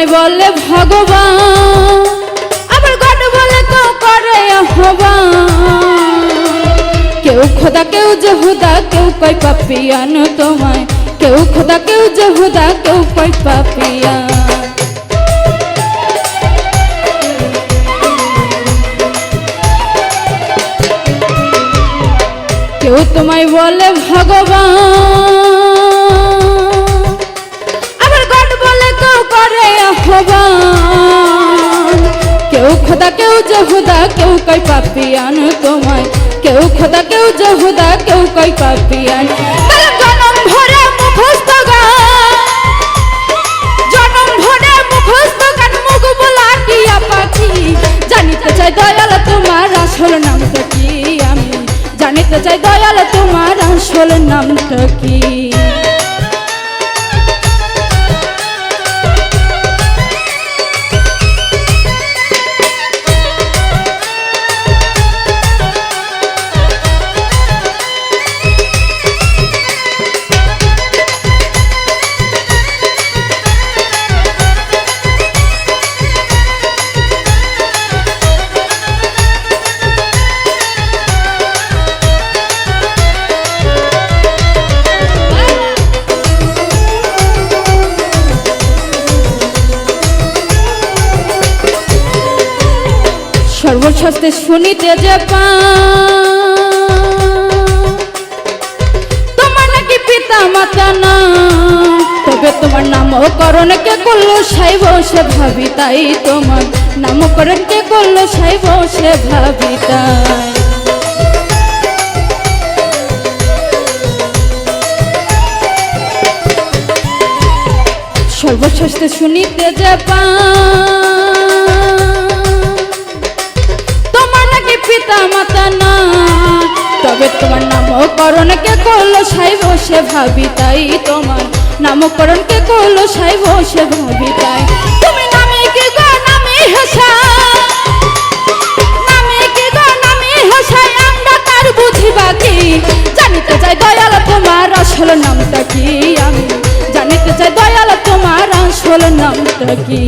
কেউ বলে ভগবান। আবার গড বলে কেউ করে কেউ খোদা, কেউ জহুদা, কেউ কয় পাপিয়ান তোমায়। কেউ খোদা, কেউ জহুদা, কেউ কয় পাপিয়ান। কেউ তোমায় বলে ভগবান। আবার গড বলে কেউ করে আহ্বান কেউ খোদা, কেউ জহুদা কেউ কই পাপিয়ান তোমায়। কেউ খোদা, কেউ জহুদা কেউ কই পাপিয়ান। জনম ভরে মুখস্থ গান। জনম ভরে মুখস্থ গান, মুখ বলা পাখি। জানিতে চাই দয়াল তোমার আসল নামটা কি আমি? জানিতে চাই দয়াল তোমার আসল নামটা কি? সর্বশাস্ত্রে শুনিতে যে পা তোমার নাকি পিতা মাতা না? তবে তোমার নামকরণ কে করল সাই বসে ভাবি তাই তোমার নামকরণ কে করল সাই বসে ভাবি তাই। সর্বশাস্ত্রে শুনিতে যে পা তোমার নামকরণ কে করল সাই বসে ভাবি তাই তোমার নামকরণ কে করল সাই বসে ভাবি তাই। তুমি নামে কি নামে হেসা? নামে কি নামে হেসাই আমরা তার বুঝিবা কি? জানিতে চাই দয়াল তোমার আসল নামটা কি? আমি জানিতে চাই দয়াল তোমার আসল নামটা কি?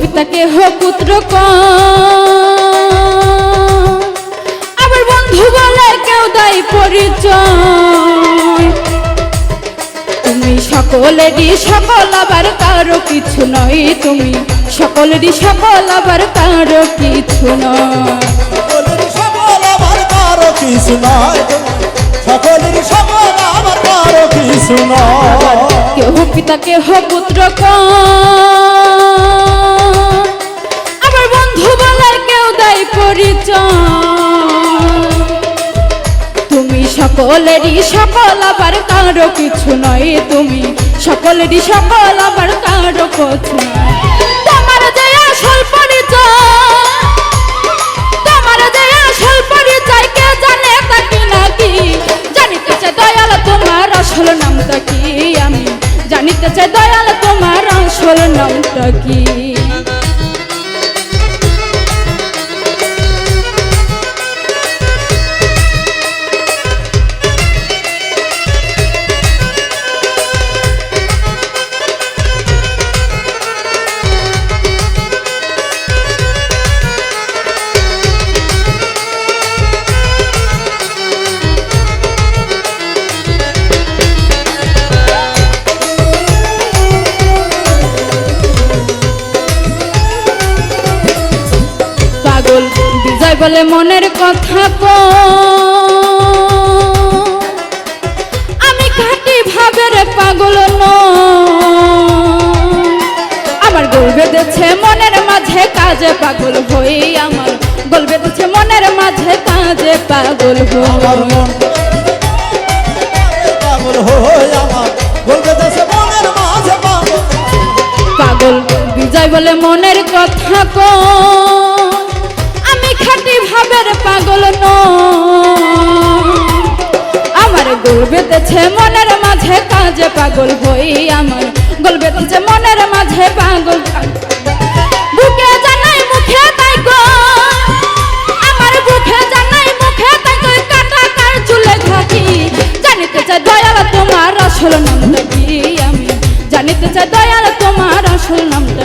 পিতা কেহ পুত্র কয়। আবার বন্ধু বলে কেউ দায়ী পরিচয়। সকলেরই সকল আবার কারও কিছু নয়। তুমি সকলেরই সকল আবার কারও কিছু নয়। সকল আমার কারও কিছু নয়। সকলের সকল আমার কারও কিছু নয়। কেহ পিতা কেহ পুত্র আবার সকলেরই সকল, আবার কারও কিছু নয় তুমি। সকলেরই সকল, আবার কারও কিছু নয়। তোমার নামটা কি আমি? জানিতে চাই দয়াল, তোমার আসল নামটা কি? বিজয় বলে মনের কথা কো আমি খাটি ভাবের পাগল ন আমার গোল বেঁধেছে মনের মাঝে কাজে পাগল হই আমার। গোল বেঁধেছে মনের মাঝে কাজে পাগল হই। পাগল আমার। পাগল পাগল বিজয় বলে মনের কথা কো ভাবের পাগল। আমার গোল বেঁধেছে মনের মাঝে কাজে পাগল হই আমার। গোল বেঁধেছে মনের মাঝে পাগল দয়াল তোমার আসল নামটা কি আমি? জানিতে চাই দয়াল তোমার আসল নামটা